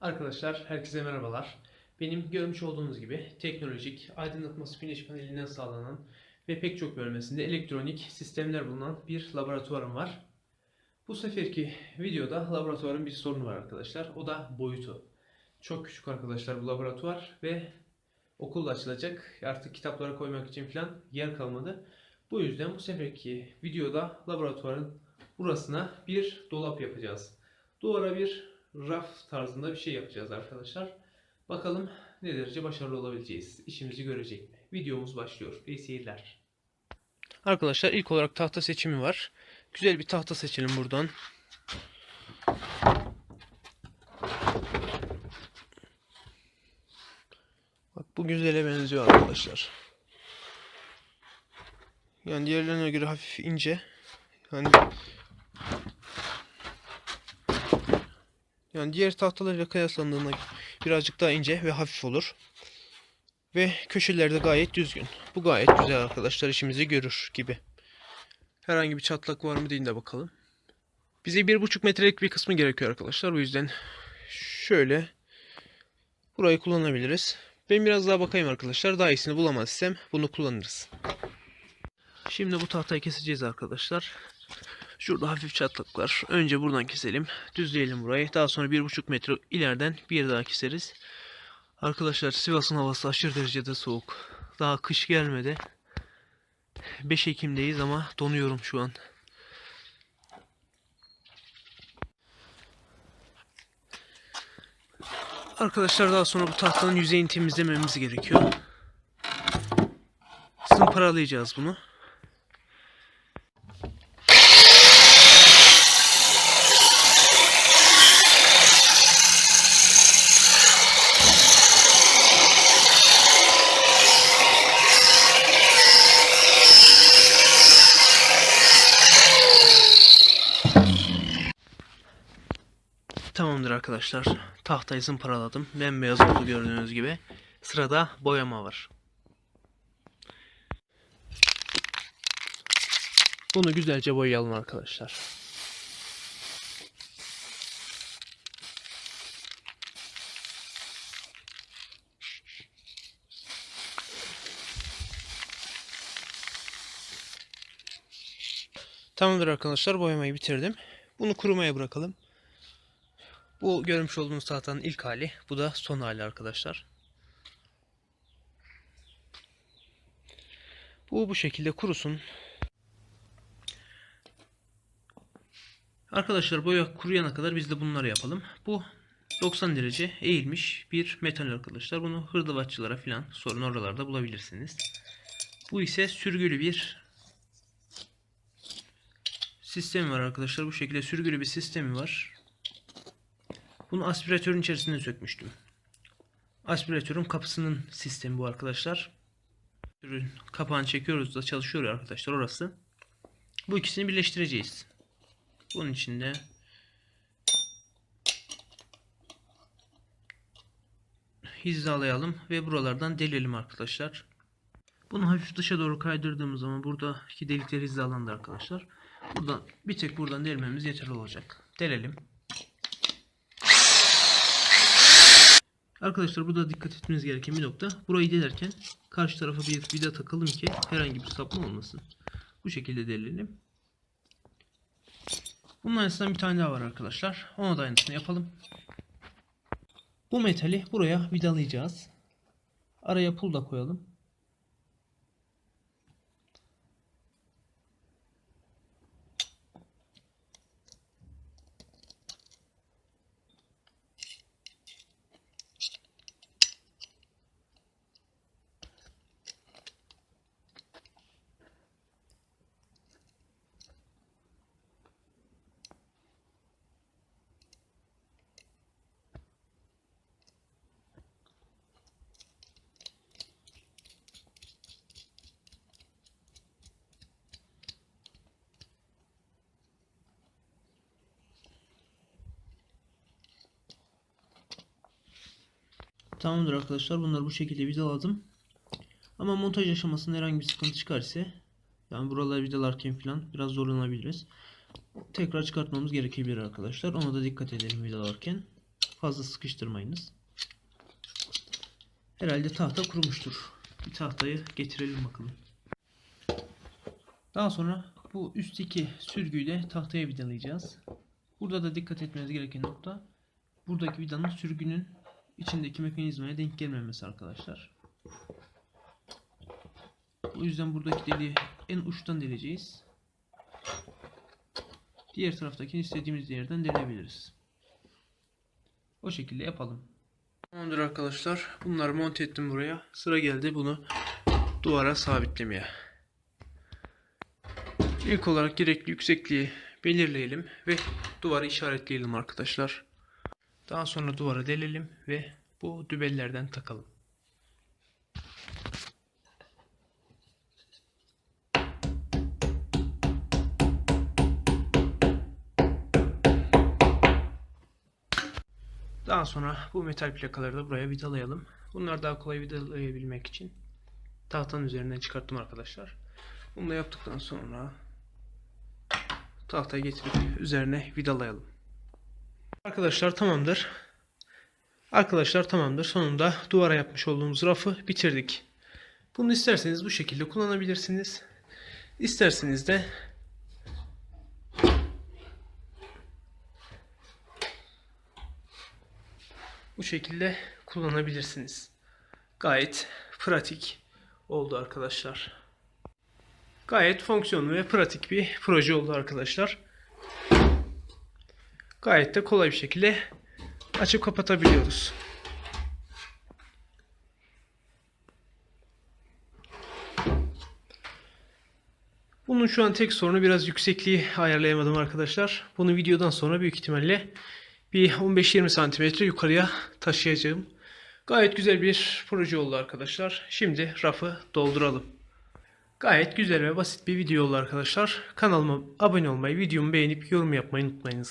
Arkadaşlar herkese merhabalar. Benim görmüş olduğunuz gibi teknolojik, aydınlatması güneş panelinden sağlanan ve pek çok bölmesinde elektronik sistemler bulunan bir laboratuvarım var. Bu seferki videoda laboratuvarın bir sorunu var arkadaşlar. O da boyutu. Çok küçük arkadaşlar bu laboratuvar ve okul açılacak. Artık kitaplara koymak için falan yer kalmadı. Bu yüzden bu seferki videoda laboratuvarın burasına bir dolap yapacağız. Duvara bir raf tarzında bir şey yapacağız arkadaşlar. Bakalım ne derece başarılı olabileceğiz. İşimizi görecek? Videomuz başlıyor. İyi seyirler. Arkadaşlar ilk olarak tahta seçimi var. Güzel bir tahta seçelim buradan. Bak bu güzele benziyor arkadaşlar. Yani diğerlerine göre hafif ince. Yani yani diğer tahtalarla kıyaslandığında birazcık daha ince ve hafif olur. Ve köşelerde gayet düzgün. Bu gayet güzel arkadaşlar işimizi görür gibi. Herhangi bir çatlak var mı değil de bakalım. Bize bir buçuk metrelik bir kısmı gerekiyor arkadaşlar. O yüzden şöyle burayı kullanabiliriz. Ben biraz daha bakayım arkadaşlar. Daha iyisini bulamazsam bunu kullanırız. Şimdi bu tahtayı keseceğiz arkadaşlar. Şurada hafif çatlak var. Önce buradan keselim. Düzleyelim burayı. Daha sonra 1,5 metre ileriden bir daha keseriz. Arkadaşlar Sivas'ın havası aşırı derecede soğuk. Daha kış gelmedi. 5 Ekim'deyiz ama donuyorum şu an. Arkadaşlar daha sonra bu tahtanın yüzeyini temizlememiz gerekiyor. Zımparalayacağız bunu. Tamamdır arkadaşlar. Tahtayı zımparaladım. Bembeyaz oldu gördüğünüz gibi. Sırada boyama var. Bunu güzelce boyayalım arkadaşlar. Tamamdır arkadaşlar boyamayı bitirdim. Bunu kurumaya bırakalım. Bu görmüş olduğunuz tahtanın ilk hali. Bu da son hali arkadaşlar. Bu bu şekilde kurusun. Arkadaşlar boya kuruyana kadar biz de bunları yapalım. Bu 90 derece eğilmiş bir metal arkadaşlar. Bunu hırdavatçılara filan sorun oralarda bulabilirsiniz. Bu ise sürgülü bir sistemi var arkadaşlar. Bu şekilde sürgülü bir sistemi var. Bunu aspiratörün içerisine sökmüştüm. Aspiratörün kapısının sistemi bu arkadaşlar. Kapağını çekiyoruz da çalışıyor arkadaşlar orası. Bu ikisini birleştireceğiz. Bunun için de hizalayalım ve buralardan delelim arkadaşlar. Bunu hafif dışa doğru kaydırdığımız zaman buradaki delikler hizalandı arkadaşlar. Buradan bir tek buradan delmemiz yeterli olacak. Delelim. Arkadaşlar burada dikkat etmeniz gereken bir nokta. Burayı delerken karşı tarafa bir vida takalım ki herhangi bir sapma olmasın. Bu şekilde delelim. Bunun aynısından bir tane daha var arkadaşlar. Ona da aynısını yapalım. Bu metali buraya vidalayacağız. Araya pul da koyalım. Tamamdır arkadaşlar. Bunları bu şekilde vidaladım. Ama montaj aşamasında herhangi bir sıkıntı çıkarsa yani buraları vidalarken falan biraz zorlanabiliriz. Tekrar çıkartmamız gerekebilir arkadaşlar. Ona da dikkat edelim vidalarken. Fazla sıkıştırmayınız. Herhalde tahta kurumuştur. Bir tahtayı getirelim bakalım. Daha sonra bu üstteki sürgüyü de tahtaya vidalayacağız. Burada da dikkat etmeniz gereken nokta buradaki vidanın sürgünün içindeki mekanizmaya denk gelmemesi arkadaşlar. O yüzden buradaki deliği en uçtan deleceğiz. Diğer taraftakini istediğimiz yerden delebiliriz. O şekilde yapalım. Tamamdır arkadaşlar. Bunları monte ettim buraya. Sıra geldi bunu duvara sabitlemeye. İlk olarak gerekli yüksekliği belirleyelim ve duvarı işaretleyelim arkadaşlar. Daha sonra duvara delelim ve bu dübellerden takalım. Daha sonra bu metal plakaları da buraya vidalayalım. Bunlar daha kolay vidalayabilmek için tahtanın üzerinden çıkarttım arkadaşlar. Bunu da yaptıktan sonra tahtayı getirip üzerine vidalayalım. Arkadaşlar tamamdır. Arkadaşlar tamamdır. Sonunda duvara yapmış olduğumuz rafı bitirdik. Bunu isterseniz bu şekilde kullanabilirsiniz. İsterseniz de bu şekilde kullanabilirsiniz. Gayet pratik oldu arkadaşlar. Gayet fonksiyonlu ve pratik bir proje oldu arkadaşlar. Gayet de kolay bir şekilde açıp kapatabiliyoruz. Bunun şu an tek sorunu biraz yüksekliği ayarlayamadım arkadaşlar. Bunu videodan sonra büyük ihtimalle bir 15-20 santimetre yukarıya taşıyacağım. Gayet güzel bir proje oldu arkadaşlar. Şimdi rafı dolduralım. Gayet güzel ve basit bir video oldu arkadaşlar. Kanalıma abone olmayı, videomu beğenip yorum yapmayı unutmayınız.